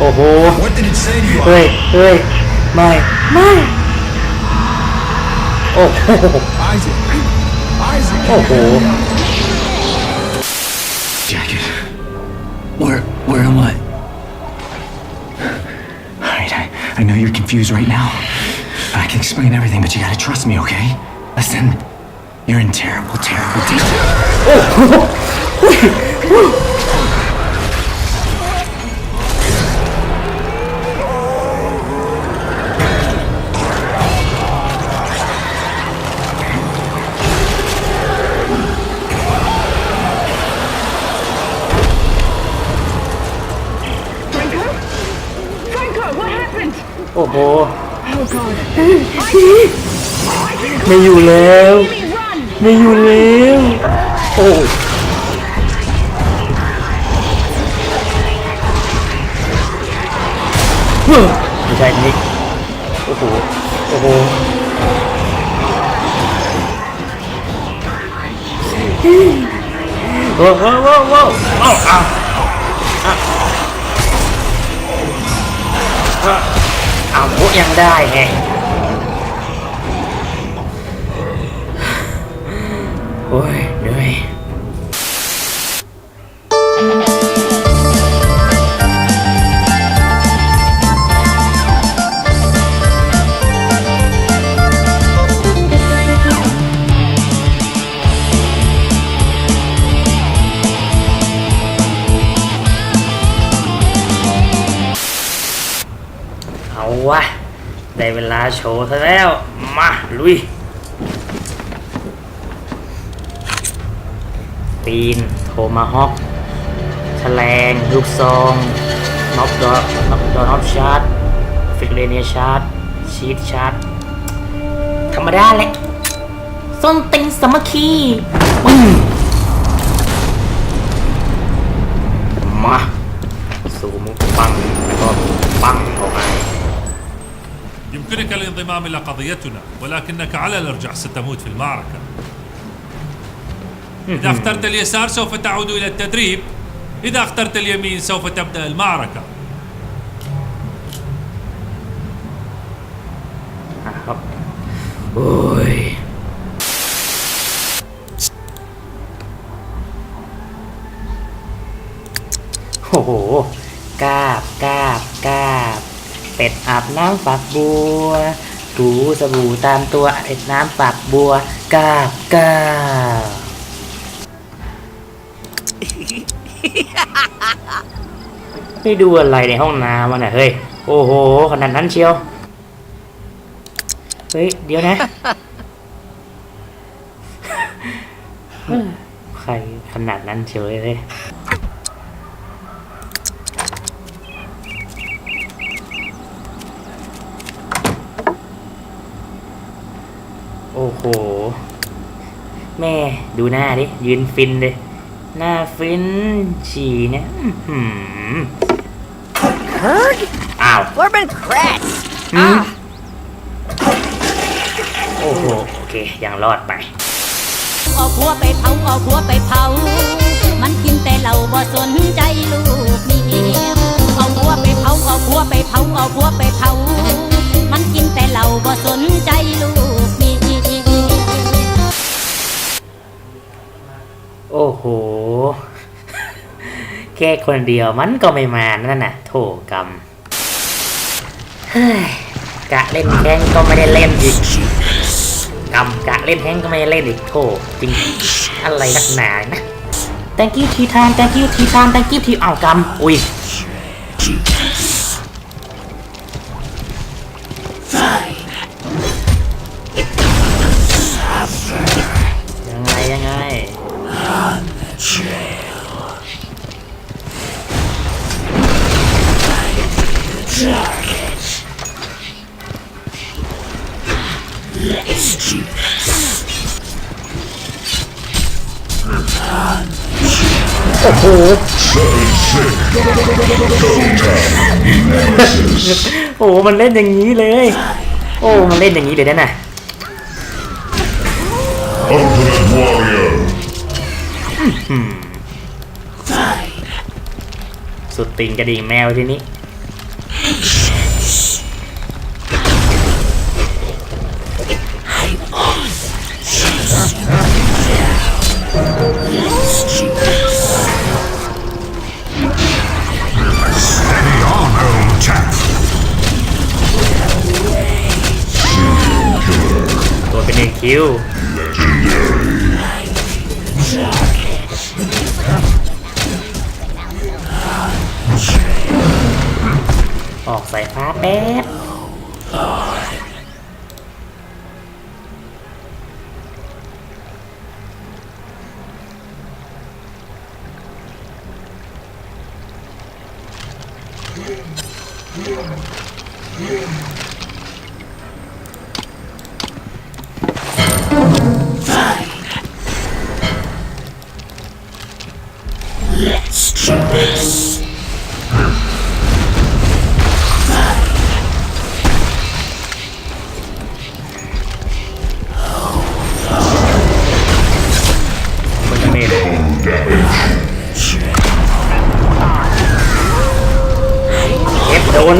โอ้โห What did it say to you? เฮ้ย เฮ้ย ไม่ ไม่ โอ้โห Isaac. Isaac. โอ้โห Jacket. Where where am I? Alright, I, I know you're confused right now. I can explain everything, but you gotta trust me, okay? Listen, you're in terrible, terrible danger. โอ้โห Oh God. ไม่อยู่แล้ว Jimmy, run! ไม่อยู่แล้ว โอ้เฮ้ยไม่ใช่นิกโอ้โห โอ้โหโอ้โหโอ้โหโอ้โหเอาเเอาโอ้ยังได้แฮะโอ้ยเหนื่อย ได้เวลาโชว์ซะแล้ว มาลุย ปีนโทมาฮอกแฉลงลูกซองน็อกดอน็อกดอน็อกชาร์ดฟิกเรเนียชาร์ดชีตชาร์ดธรรมดาแหละส้นติงสามัคคีปึ้งมา สูมุปังแล้วก็ปังออกมา يمكنك الانضمام إلى قضيتنا ولكنك على الأرجح ستموت في المعركة. إذا اخترت اليسار سوف تعود إلى التدريب. إذا اخترت اليمين سوف تبدأ المعركة. ครั เป็ดอาบน้ำฝักบัวถูสบู่ตามตัวเป็ดน้ำฝักบัวกาบกาบไปดูอะไรในห้องน้ำวะน่ะเฮ้ย โอ้โห ขนาดนั้นเชียว เฮ้ย เดี๋ยวนะ ใครขนาดนั้นเฉยเลย โอ้โห แม่ดูหน้าดิ ยืนฟินเลย หน้าฟินฉี่เนี่ยอื้อหือ Heard? อ้าว Corbin Kratz! อืมโอ้โห โอเค ยังรอดไป เอาผัวไปเผาเอาผัวไปเผา แค่คนเดียวมันก็ไม่มานั่นน่ะ โถกรรมเฮ้ยกะเล่นแข้งก็ไม่ได้เล่นอีกกรรมกะเล่นแข้งก็ไม่ได้เล่นอีกโถจริงอะไรนักหนานะ thank you ทีทาน thank you ทีทาน thank you ทีอ้าวกรรมอุ้ย โอ้โหโอ้โหมันเล่นอย่างนี้เลย โอ้ มันเล่นอย่างนี้เลยนะน่ะสุดติงกระดิ่งแมวทีนี้ คิวออกสายฟ้าแป๊บมั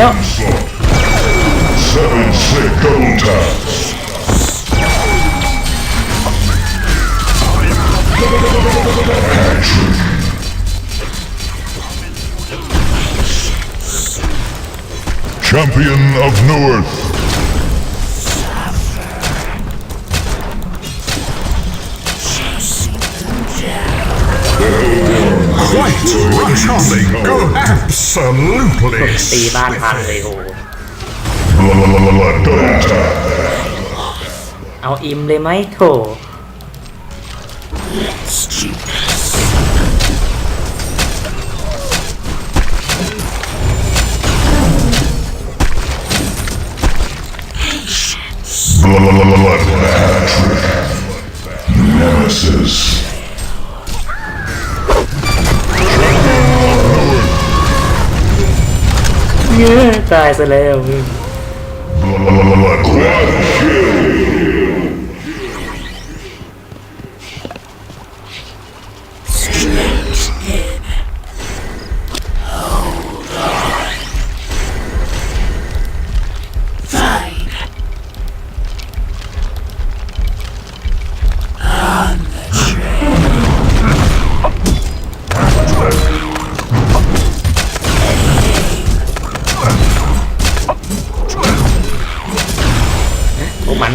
อฟโดนแล้ว Seven slick double taps. Champion of Newark. Quite charming. Oh, absolutely ตีบ้านพังเลยโห Blood double tap. เอาอิมเลยไหมโถ Blood hat trick. Nemesis. ตายซะแล้ว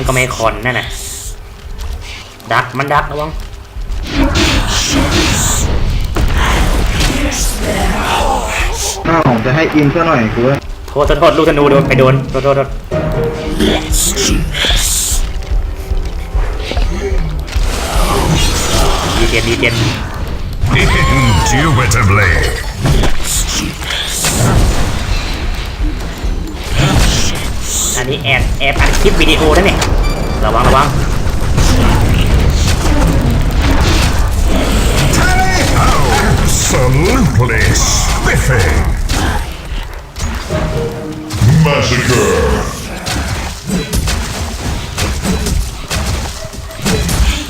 ก็ไม่คอนนั่นน่ะดักมันดักระวังอ้าวจะให้อินซะหน่อยกูโทษโทษโทษลูกธนูโดนไปโดนโทษโทษดีเจนดีเจน Indubitably. อัน นี้แอบแอบอัดคลิปวิดีโอนะเนี่ย ระวังระวัง Absolutely spiffy. Massacre.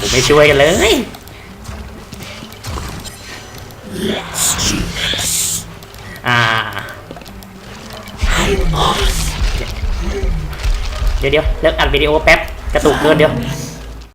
ผมไม่ช่วยกันเลย เดี๋ยวเดี๋ยวเลิกอัดวิดีโอแป๊บกระตุกเกินเดี๋ยว